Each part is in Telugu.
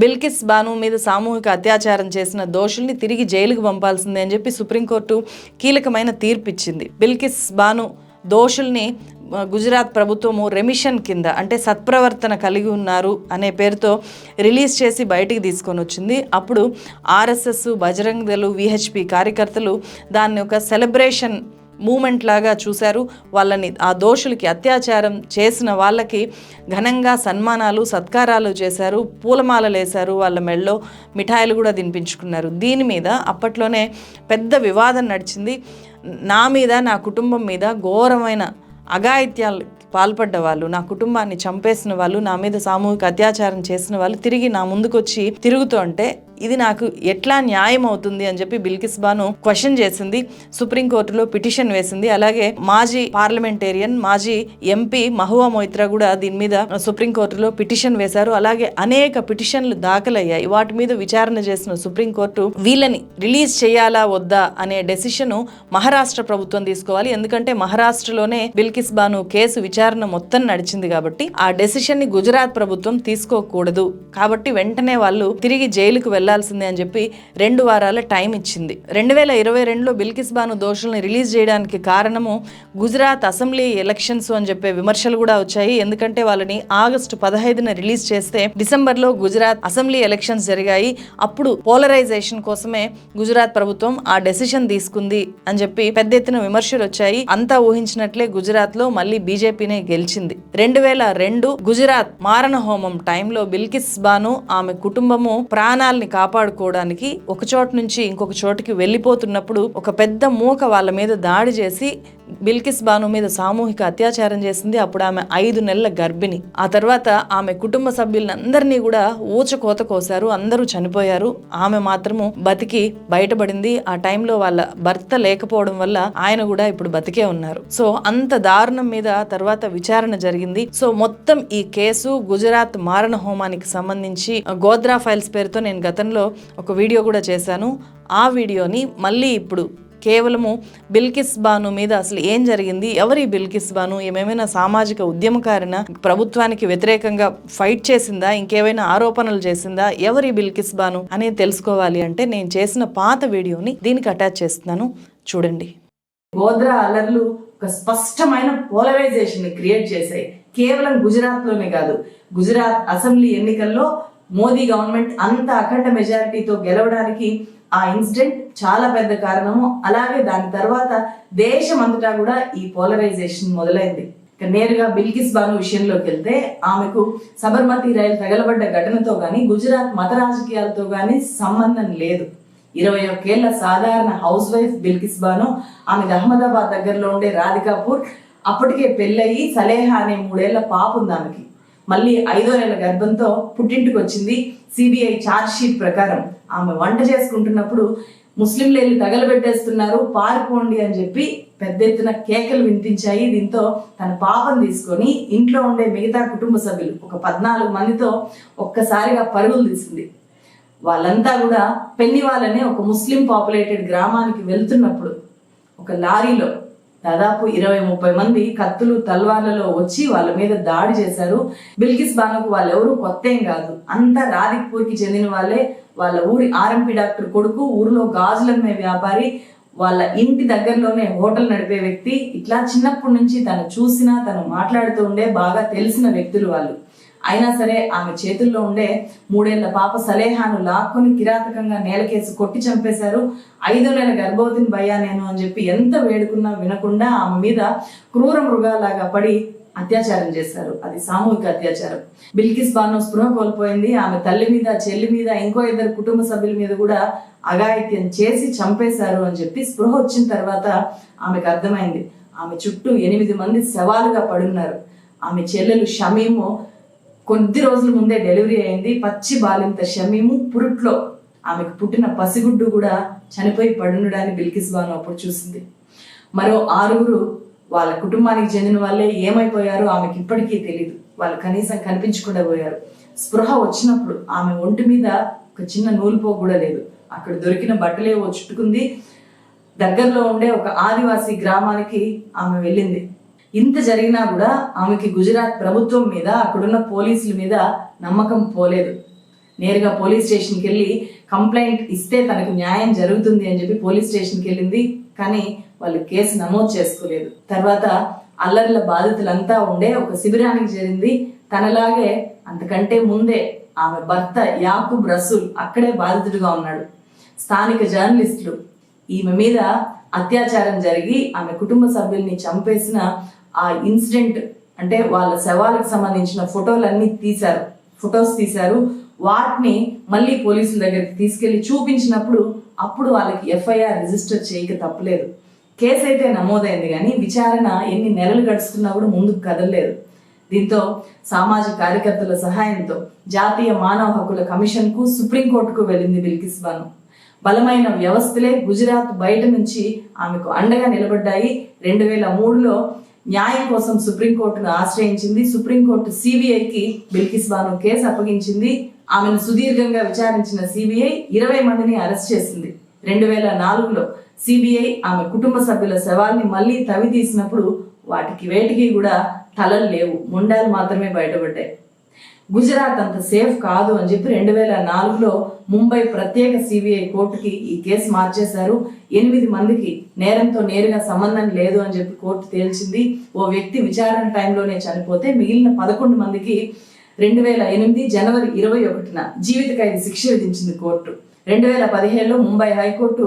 బిల్కిస్ బాను మీద సామూహిక అత్యాచారం చేసిన దోషుల్ని తిరిగి జైలుకు పంపాల్సిందే అని చెప్పి సుప్రీంకోర్టు కీలకమైన తీర్పిచ్చింది. బిల్కిస్ బాను దోషుల్ని గుజరాత్ ప్రభుత్వము రెమిషన్ కింద అంటే సత్ప్రవర్తన కలిగి ఉన్నారు అనే పేరుతో రిలీజ్ చేసి బయటికి తీసుకొని వచ్చింది. అప్పుడు ఆర్ఎస్ఎస్ బజరంగ్ దళు విహెచ్పి కార్యకర్తలు దాన్ని ఒక సెలబ్రేషన్ మూమెంట్ లాగా చూశారు. వాళ్ళని ఆ దోషులకి అత్యాచారం చేసిన వాళ్ళకి ఘనంగా సన్మానాలు సత్కారాలు చేశారు. పూలమాలలు వేశారు వాళ్ళ మెళ్ళలో మిఠాయిలు కూడా తినిపించుకున్నారు. దీని మీద అప్పట్లోనే పెద్ద వివాదం నడిచింది. నా మీద నా కుటుంబం మీద ఘోరమైన అఘాయిత్యాలు పాల్పడ్డ వాళ్ళు నా కుటుంబాన్ని చంపేసిన వాళ్ళు నా మీద సామూహిక అత్యాచారం చేసిన వాళ్ళు తిరిగి నా ముందుకొచ్చి తిరుగుతూ అంటే ఇది నాకు ఎట్లా న్యాయం అవుతుంది అని చెప్పి బిల్కిస్ బాను క్వశ్చన్ చేసింది. సుప్రీంకోర్టులో పిటిషన్ వేసింది. అలాగే మాజీ పార్లమెంటేరియన్ మాజీ ఎంపీ మహువా మొయిత్రా కూడా దీని మీద సుప్రీంకోర్టులో పిటిషన్ వేశారు. అలాగే అనేక పిటిషన్లు దాఖలయ్యాయి. వాటి మీద విచారణ చేసిన సుప్రీంకోర్టు వీళ్ళని రిలీజ్ చేయాలా వద్దా అనే డెసిషన్ మహారాష్ట్ర ప్రభుత్వం తీసుకోవాలి. ఎందుకంటే మహారాష్ట్రలోనే బిల్కిస్ బాను కేసు విచారణ మొత్తం నడిచింది కాబట్టి ఆ డెసిషన్ని గుజరాత్ ప్రభుత్వం తీసుకోకూడదు. కాబట్టి వెంటనే వాళ్ళు తిరిగి జైలుకు వెళ్ళాల్సిందే అని చెప్పి రెండు వారాల టైం ఇచ్చింది. రెండు వేల ఇరవై రెండులో బిల్కిస్ బాను దోషుల్ని రిలీజ్ చేయడానికి కారణము గుజరాత్ అసెంబ్లీ ఎలక్షన్స్ అని చెప్పే విమర్శలు కూడా వచ్చాయి. ఎందుకంటే వాళ్ళని ఆగస్టు పదహైదున రిలీజ్ చేస్తే డిసెంబర్లో గుజరాత్ అసెంబ్లీ ఎలక్షన్స్ జరిగాయి. అప్పుడు పోలరైజేషన్ కోసమే గుజరాత్ ప్రభుత్వం ఆ డెసిషన్ తీసుకుంది అని చెప్పి పెద్ద ఎత్తున విమర్శలు వచ్చాయి. అంతా ఊహించినట్లే గుజరాత్లో మళ్ళీ బీజేపీనే గెలిచింది. రెండు వేల రెండు గుజరాత్ మారణ హోమం టైంలో బిల్కిస్ బాను ఆమె కుటుంబము ప్రాణాల్ని కాపాడుకోవడానికి ఒక చోట నుంచి ఇంకొక చోటుకి వెళ్ళిపోతున్నప్పుడు ఒక పెద్ద మూక వాళ్ళ మీద దాడి చేసి బిల్కిస్ బాను మీద సామూహిక అత్యాచారం చేసింది. అప్పుడు ఆమె ఐదు నెలల గర్భిణి. ఆ తర్వాత ఆమె కుటుంబ సభ్యులందరినీ కూడా ఊచకోత కోసారు అందరూ చనిపోయారు. ఆమె మాత్రము బతికి బయటపడింది. ఆ టైంలో వాళ్ళ భర్త లేకపోవడం వల్ల ఆయన కూడా ఇప్పుడు బతికే ఉన్నారు. సో అంత దారుణం మీద తర్వాత విచారణ జరిగింది. సో మొత్తం ఈ కేసు గుజరాత్ మారణ హోమానికి సంబంధించి గోద్రా ఫైల్స్ పేరుతో నేను గతంలో ఒక వీడియో కూడా చేశాను. ఆ వీడియోని మళ్ళీ ఇప్పుడు కేవలము బిల్కిస్ బాను మీద అసలు ఏం జరిగింది? ఎవరి బిల్కిస్ బాను? ఏమేమైనా సామాజిక ఉద్యమకారిన ప్రభుత్వానికి వ్యతిరేకంగా ఫైట్ చేసిందా? ఇంకేమైనా ఆరోపణలు చేసిందా? ఎవరి బిల్కిస్ బాను అనేది తెలుసుకోవాలి అంటే నేను చేసిన పాత వీడియోని దీనికి అటాచ్ చేస్తున్నాను. చూడండి. గోద్రా అలర్లు ఒక స్పష్టమైన పోలరైజేషన్ క్రియేట్ చేశాయి. కేవలం గుజరాత్లోనే కాదు. గుజరాత్ అసెంబ్లీ ఎన్నికల్లో మోదీ గవర్నమెంట్ అంత అఖండ మెజారిటీతో గెలవడానికి ఆ ఇన్సిడెంట్ చాలా పెద్ద కారణము. అలాగే దాని తర్వాత దేశం కూడా ఈ పోలరైజేషన్ మొదలైంది. ఇక నేరుగా బిల్కిస్ బాను విషయంలోకి వెళ్తే ఆమెకు సబర్మతి రైలు తగలబడ్డ ఘటనతో గాని గుజరాత్ మత రాజకీయాలతో గాని సంబంధం లేదు. ఇరవై ఒకేళ్ళ సాధారణ హౌస్ వైఫ్ బిల్కిస్ బాను ఆమె అహ్మదాబాద్ దగ్గరలో ఉండే రాధికాపూర్ అప్పటికే పెళ్ళయి సలేహా అనే మూడేళ్ళ పాప ఉంది ఆమెకి. మళ్ళీ ఐదో నెల గర్భంతో పుట్టింటికి వచ్చింది సిబిఐ ఛార్జ్ షీట్ ప్రకారం. ఆమె వంట చేసుకుంటున్నప్పుడు ముస్లింలు వెళ్ళి తగలబెట్టేస్తున్నారు పారిపోండి అని చెప్పి పెద్ద ఎత్తున కేకలు వినిపించాయి. దీంతో తన పాపం తీసుకొని ఇంట్లో ఉండే మిగతా కుటుంబ సభ్యులు ఒక పద్నాలుగు మందితో ఒక్కసారిగా పరుగులు తీసింది. వాళ్ళంతా కూడా పెళ్ళి వాళ్ళనే ఒక ముస్లిం పాపులేటెడ్ గ్రామానికి వెళ్తున్నప్పుడు ఒక లారీలో దాదాపు ఇరవై ముప్పై మంది కత్తులు తల్వార్లలో వచ్చి వాళ్ళ మీద దాడి చేశారు. బిల్కిస్ బానుకు వాళ్ళెవరూ కొత్త ఏం కాదు. అంతా రాధిక్పూర్కి చెందిన వాళ్ళే వాళ్ళ ఊరి ఆర్ఎంపీ డాక్టర్ కొడుకు ఊరిలో గాజులమ్మే వ్యాపారి వాళ్ళ ఇంటి దగ్గరలోనే హోటల్ నడిపే వ్యక్తి. ఇట్లా చిన్నప్పటి నుంచి తను చూసినా తను మాట్లాడుతూ ఉండే బాగా తెలిసిన వ్యక్తులు వాళ్ళు. అయినా సరే ఆమె చేతుల్లో ఉండే మూడేళ్ళ పాప సలేహాను లాక్కుని కిరాతకంగా నేలకేసి కొట్టి చంపేశారు. ఐదో నెల గర్భవతిని భయ్యా నేను అని చెప్పి ఎంత వేడుకున్నా వినకుండా ఆమె మీద క్రూర మృగాలాగా పడి అత్యాచారం చేశారు. అది సామూహిక అత్యాచారం. బిల్కిస్ బాను స్పృహ కోల్పోయింది. ఆమె తల్లి మీద చెల్లి మీద ఇంకో ఇద్దరు కుటుంబ సభ్యుల మీద కూడా అఘాయిత్యం చేసి చంపేశారు అని చెప్పి స్పృహ వచ్చిన తర్వాత ఆమెకు అర్థమైంది. ఆమె చుట్టూ ఎనిమిది మంది శవాలుగా పడున్నారు. ఆమె చెల్లెలు షమీము కొద్ది రోజుల ముందే డెలివరీ అయింది. పచ్చి బాలింత షమీము పురుట్లో. ఆమెకు పుట్టిన పసిగుడ్డు కూడా చనిపోయి పడుండడాన్ని బిల్కిస్ బాను అప్పుడు చూసింది. మరో ఆరుగురు వాళ్ళ కుటుంబానికి చెందిన వాళ్ళే ఏమైపోయారో ఆమెకి ఇప్పటికీ తెలియదు వాళ్ళు కనీసం కనిపించకుండా పోయారు. స్పృహ వచ్చినప్పుడు ఆమె ఒంటి మీద ఒక చిన్న నూలుపో కూడా లేదు. అక్కడ దొరికిన బట్టలేవో చుట్టుకుంది. దగ్గరలో ఉండే ఒక ఆదివాసీ గ్రామానికి ఆమె వెళ్ళింది. ఇంత జరిగినా కూడా ఆమెకి గుజరాత్ ప్రభుత్వం మీద అక్కడున్న పోలీసుల మీద నమ్మకం పోలేదు. నేరుగా పోలీస్ స్టేషన్కి వెళ్ళి కంప్లైంట్ ఇస్తే తనకు న్యాయం జరుగుతుంది అని చెప్పి పోలీస్ స్టేషన్కి వెళ్ళింది కానీ వాళ్ళు కేసు నమోదు చేసుకోలేదు. తర్వాత అల్లర్ల బాధితులంతా ఉండే ఒక శిబిరానికి చేరింది. తనలాగే అంతకంటే ముందే ఆమె భర్త యాకూబ్ రసూల్ అక్కడే బాధితుడిగా ఉన్నాడు. స్థానిక జర్నలిస్టులు ఈమె మీద అత్యాచారం జరిగి ఆమె కుటుంబ సభ్యుల్ని చంపేసిన ఆ ఇన్సిడెంట్ అంటే వాళ్ళ శవాలకు సంబంధించిన ఫోటోలన్నీ తీశారు. ఫొటోస్ తీశారు. వాటిని మళ్ళీ పోలీసుల దగ్గరికి తీసుకెళ్ళి చూపించినప్పుడు అప్పుడు వాళ్ళకి ఎఫ్ఐఆర్ రిజిస్టర్ చేయక తప్పలేదు. కేసు అయితే నమోదైంది కానీ విచారణ ఎన్ని నెలలు గడుస్తున్నా కూడా ముందుకు కదలలేదు. దీంతో సామాజిక కార్యకర్తల సహాయంతో జాతీయ మానవ హక్కుల కమిషన్కు సుప్రీంకోర్టుకు వెళ్ళింది బిల్కిస్ బాను. బలమైన వ్యవస్థలే గుజరాత్ బయట నుంచి ఆమెకు అండగా నిలబడ్డాయి. రెండు వేల మూడులో న్యాయం కోసం సుప్రీంకోర్టును ఆశ్రయించింది. సుప్రీంకోర్టు సిబిఐకి బిల్కిస్ బాను కేసు అప్పగించింది. ఆమెను సుదీర్ఘంగా విచారించిన సిబిఐ ఇరవై మందిని అరెస్ట్ చేసింది. రెండు వేల నాలుగులో సిబిఐ ఆమె కుటుంబ సభ్యుల శవాల్ని మళ్ళీ తవి తీసినప్పుడు వాటికి వేటికి కూడా తలలు లేవు. ముండాలు మాత్రమే బయటపడ్డాయి. గుజరాత్ అంత సేఫ్ కాదు అని చెప్పి రెండు వేల నాలుగులో ముంబై ప్రత్యేక సిబిఐ కోర్టుకి ఈ కేసు మార్చేశారు. ఎనిమిది మందికి నేరంతో నేరుగా సంబంధం లేదు అని చెప్పి కోర్టు తేల్చింది. ఓ వ్యక్తి విచారణ టైంలోనే చనిపోతే మిగిలిన పదకొండు మందికి రెండు వేల ఎనిమిది జనవరి ఇరవై ఒకటిన జీవిత ఖైదు శిక్ష విధించింది కోర్టు. రెండు వేల పదిహేడులో ముంబై హైకోర్టు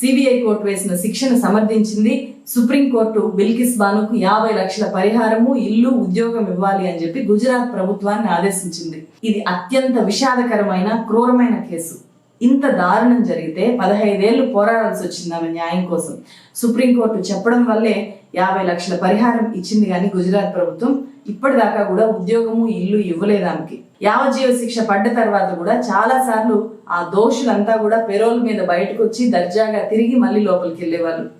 సిబిఐ కోర్టు వేసిన శిక్షను సమర్థించింది. సుప్రీంకోర్టు బిల్కిస్ బానుకు యాభై లక్షల పరిహారము ఇల్లు ఉద్యోగం ఇవ్వాలి అని చెప్పి గుజరాత్ ప్రభుత్వాన్ని ఆదేశించింది. ఇది అత్యంత విషాదకరమైన క్రూరమైన కేసు. ఇంత దారుణం జరిగితే పదహైదేళ్ళు పోరాడాల్సి వచ్చింది ఆమె న్యాయం కోసం. సుప్రీంకోర్టు చెప్పడం వల్లే యాభై లక్షల పరిహారం ఇచ్చింది కానీ గుజరాత్ ప్రభుత్వం ఇప్పటిదాకా కూడా ఉద్యోగము ఇల్లు ఇవ్వలేదు ఆమెకి. యావజ్జీవ శిక్ష పడ్డ తర్వాత కూడా చాలా సార్లు ఆ దోషులంతా కూడా పెరోల్ మీద బయటకు వచ్చి దర్జాగా తిరిగి మళ్ళీ లోపలికి వెళ్ళేవాళ్ళు.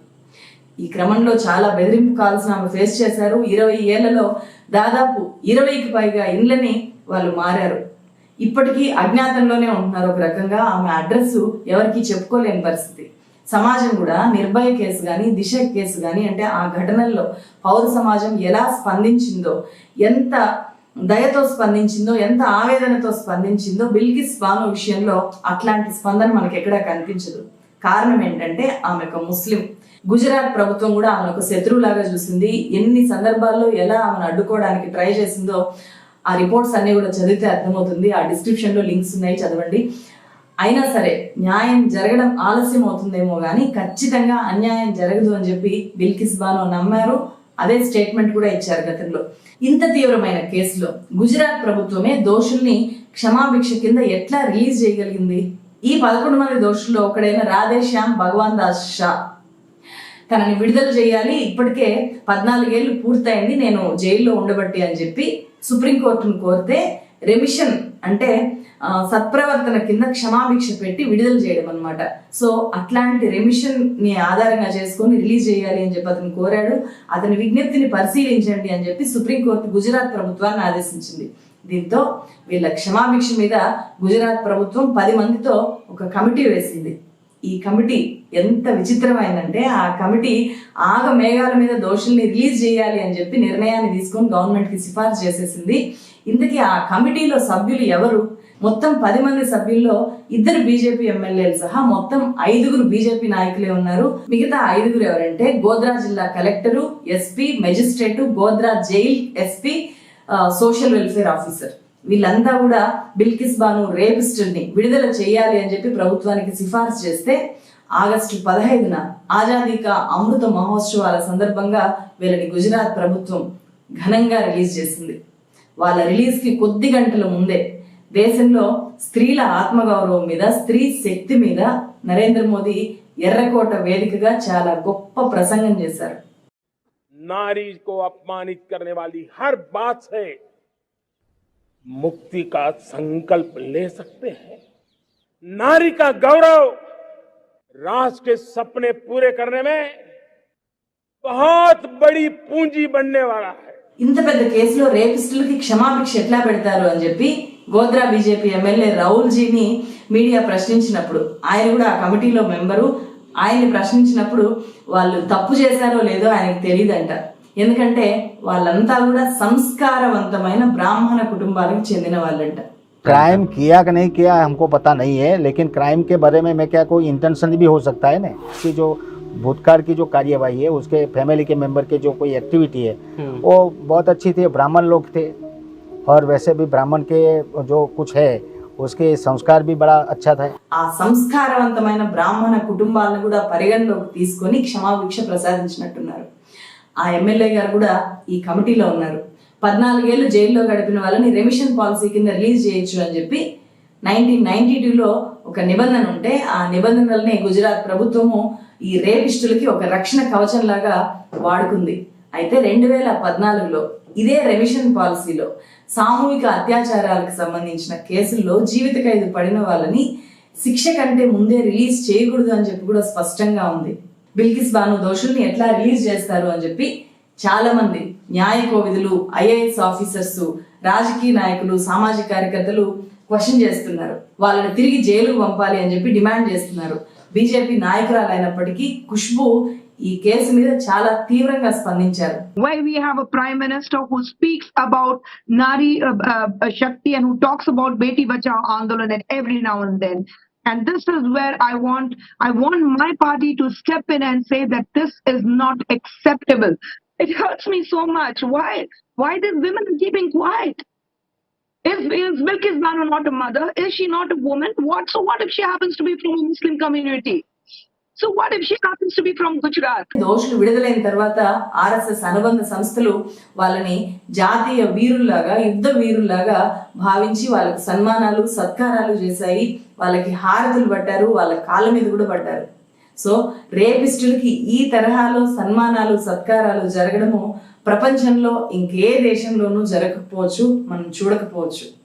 ఈ క్రమంలో చాలా బెదిరింపు కాల్స్ ఆమె ఫేస్ చేశారు. ఇరవై ఏళ్ళలో దాదాపు ఇరవైకి పైగా ఇండ్లని వాళ్ళు మారారు. ఇప్పటికీ అజ్ఞాతంలోనే ఉంటున్నారు ఒక రకంగా. ఆమె అడ్రస్ ఎవరికి చెప్పుకోలేని పరిస్థితి. సమాజం కూడా నిర్భయ కేసు కానీ దిశ కేసు కానీ అంటే ఆ ఘటనల్లో పౌర సమాజం ఎలా స్పందించిందో ఎంత దయతో స్పందించిందో ఎంత ఆవేదనతో స్పందించిందో బిల్కిస్ బాను విషయంలో అట్లాంటి స్పందన మనకి ఎక్కడా కనిపించదు. కారణం ఏంటంటే ఆమె ఒక ముస్లిం. గుజరాత్ ప్రభుత్వం కూడా ఆమెను ఒక శత్రువులాగా చూసింది. ఎన్ని సందర్భాల్లో ఎలా ఆమెను అడ్డుకోవడానికి ట్రై చేసిందో ఆ రిపోర్ట్స్ అన్ని కూడా చదివితే అర్థమవుతుంది. ఆ డిస్క్రిప్షన్లో లింక్స్ ఉన్నాయి చదవండి. అయినా సరే న్యాయం జరగడం ఆలస్యం అవుతుందేమో కానీ ఖచ్చితంగా అన్యాయం జరగదు అని చెప్పి బిల్కిస్ బాను నమ్మారు. అదే స్టేట్మెంట్ కూడా ఇచ్చారు గతంలో. ఇంత తీవ్రమైన కేసులో గుజరాత్ ప్రభుత్వమే దోషుల్ని క్షమాభిక్ష కింద ఎట్లా రిలీజ్ చేయగలిగింది? ఈ పదకొండు మంది దోషుల్లో ఒకడైన రాధేశ్యామ్ భగవాన్ దాస్ షా. తనని విడుదల చేయాలి. ఇప్పటికే పద్నాలుగేళ్ళు పూర్తయింది. నేను జైల్లో ఉండబట్టి అని చెప్పి సుప్రీంకోర్టును కోరితే రెమిషన్ అంటే ఆ, సత్ప్రవర్తన కింద క్షమాభిక్ష పెట్టి విడుదల చేయడం అనమాట సో అట్లాంటి రెమిషన్ని ఆధారంగా చేసుకొని రిలీజ్ చేయాలి అని చెప్పి అతను కోరాడు. అతని విజ్ఞప్తిని పరిశీలించండి అని చెప్పి సుప్రీంకోర్టు గుజరాత్ ప్రభుత్వాన్ని ఆదేశించింది. దీంతో వీళ్ళ క్షమాభిక్ష మీద గుజరాత్ ప్రభుత్వం పది మందితో ఒక కమిటీ వేసింది. ఈ కమిటీ ఎంత విచిత్రమైందంటే ఆ కమిటీ ఆగ మేఘాల మీద దోషుల్ని రిలీజ్ చేయాలి అని చెప్పి నిర్ణయాన్ని తీసుకొని గవర్నమెంట్కి సిఫార్సు చేసేసింది. ఇంతకీ ఆ కమిటీలో సభ్యులు ఎవరు? మొత్తం పది మంది సభ్యుల్లో ఇద్దరు బీజేపీ ఎమ్మెల్యేలు సహా మొత్తం ఐదుగురు బీజేపీ నాయకులే ఉన్నారు. మిగతా ఐదుగురు ఎవరంటే గోద్రా జిల్లా collector SP magistrate Godhra jail SP social welfare officer. వీళ్ళంతా కూడా బిల్కిస్ బాను రేపిస్టుల్ని విడుదల చేయాలి అని చెప్పి ప్రభుత్వానికి సిఫార్సు చేస్తే ఆగస్టు పదహైదున ఆజాదీక అమృత మహోత్సవాల సందర్భంగా వీళ్ళని గుజరాత్ ప్రభుత్వం ఘనంగా రిలీజ్ చేసింది. వాళ్ళ రిలీజ్కి కొద్ది గంటల ముందే దేశంలో స్త్రీల ఆత్మగౌరవం మీద స్త్రీ శక్తి మీద నరేంద్ర మోదీ ఎర్రకోట వేదికగా చాలా గొప్ప ప్రసంగం చేశారు. నారీ కో అపమానిత్ కర్నే హర్ బాత్ హై मुक्ति का संकल्प ले सकते हैं नारी का गौरव राष्ट्र के सपने पूरे करने में बहुत बड़ी पूंजी बनने वाला है ఇంత పెద్ద కేసులో రేపిస్టులకి క్షమాభిక్ష ఎట్లా పెడతారు అని చెప్పి Godhra BJP MLA Rahul జీని media ప్రశ్నించినప్పుడు ఆయన కూడా ఆ కమిటీలో మెంబరు ఆయన్ని ప్రశ్నించినప్పుడు వాళ్ళు తప్పు చేశారో లేదో ఆయనకు తెలియదంట ఎందుకంటే వాళ్ళంతా కూడా సంస్కారవంతమైన బ్రాహ్మణ కుటుంబాలకు చెందిన వాళ్ళంట क्राइम किया कि नहीं किया हमको पता नहीं है लेकिन क्राइम के बारे में मैं क्या कोई इंटेंशन भी हो सकता है ना कि जो भूतकाल की जो कार्यवाही है उसके फैमिली के मेंबर के जो कोई एक्टिविटी है वो बहुत अच्छी थी ब्राह्मण लोग थे और वैसे भी ब्राह्मण के जो कुछ है उसके संस्कार भी बड़ा अच्छा था ఆ సంస్కారవంతమైన బ్రాహ్మణ కుటుంబాలను కూడా పరిగణలోకి తీసుకొని క్షమాభిక్ష ప్రసాదించినట్టున్నారు ఆ ఎమ్మెల్యే గారు కూడా ఈ కమిటీలో ఉన్నారు. పద్నాలుగేళ్ళు జైల్లో గడిపిన వాళ్ళని రెమిషన్ పాలసీ కింద రిలీజ్ చేయొచ్చు అని చెప్పి నైన్టీన్ నైన్టీ టూలో ఒక నిబంధన ఉంటే ఆ నిబంధనలనే గుజరాత్ ప్రభుత్వము ఈ రేపిస్టులకి ఒక రక్షణ కవచం లాగా వాడుకుంది. అయితే రెండు వేల పద్నాలుగులో ఇదే రెమిషన్ పాలసీలో సామూహిక అత్యాచారాలకు సంబంధించిన కేసుల్లో జీవిత ఖైదు పడిన వాళ్ళని శిక్ష కంటే ముందే రిలీజ్ చేయకూడదు అని చెప్పి కూడా స్పష్టంగా ఉంది. బిల్కిస్ బాను దోషుల్ని ఎట్లా రిలీజ్ చేస్తారు అని చెప్పి చాలా మంది న్యాయ కోవిధులు ఐఏఎస్ ఆఫీసర్స్ రాజకీయ నాయకులు సామాజిక కార్యకర్తలు క్వశ్చన్ చేస్తున్నారు. వాళ్ళని తిరిగి జైలుకు పంపాలి అని చెప్పి డిమాండ్ చేస్తున్నారు. బీజేపీ నాయకురాలు అయినప్పటికీ ఖుష్బు ఈ కేసు మీద చాలా తీవ్రంగా స్పందించారు. Why we have a prime minister who speaks about Nari Shakti uh, talks about Beti Bachao Andolan every Bachao Andolan at and this is where I want, I want my party to step in and say that this is not acceptable. It hurts me so much. Why? Why these women keeping quiet? Is, is Bilkis Banu not a mother? Is she not a woman? What? So what if she happens to be from a Muslim community? So what if she happens to be from Gujarat దోషులు విడుదలైన తర్వాత ఆర్ఎస్ఎస్ అనుబంధ సంస్థలు వాళ్ళని జాతీయ వీరుల్లాగా యుద్ధ వీరుల్లాగా భావించి వాళ్ళకి సన్మానాలు సత్కారాలు చేశాయి. వాళ్ళకి హారతులు పట్టారు వాళ్ళ కాళ్ళ మీద కూడా పడ్డారు. సో రేపిస్టులకి ఈ తరహాలో సన్మానాలు సత్కారాలు జరగడము ప్రపంచంలో ఇంకే దేశంలోనూ జరగకపోవచ్చు మనం చూడకపోవచ్చు.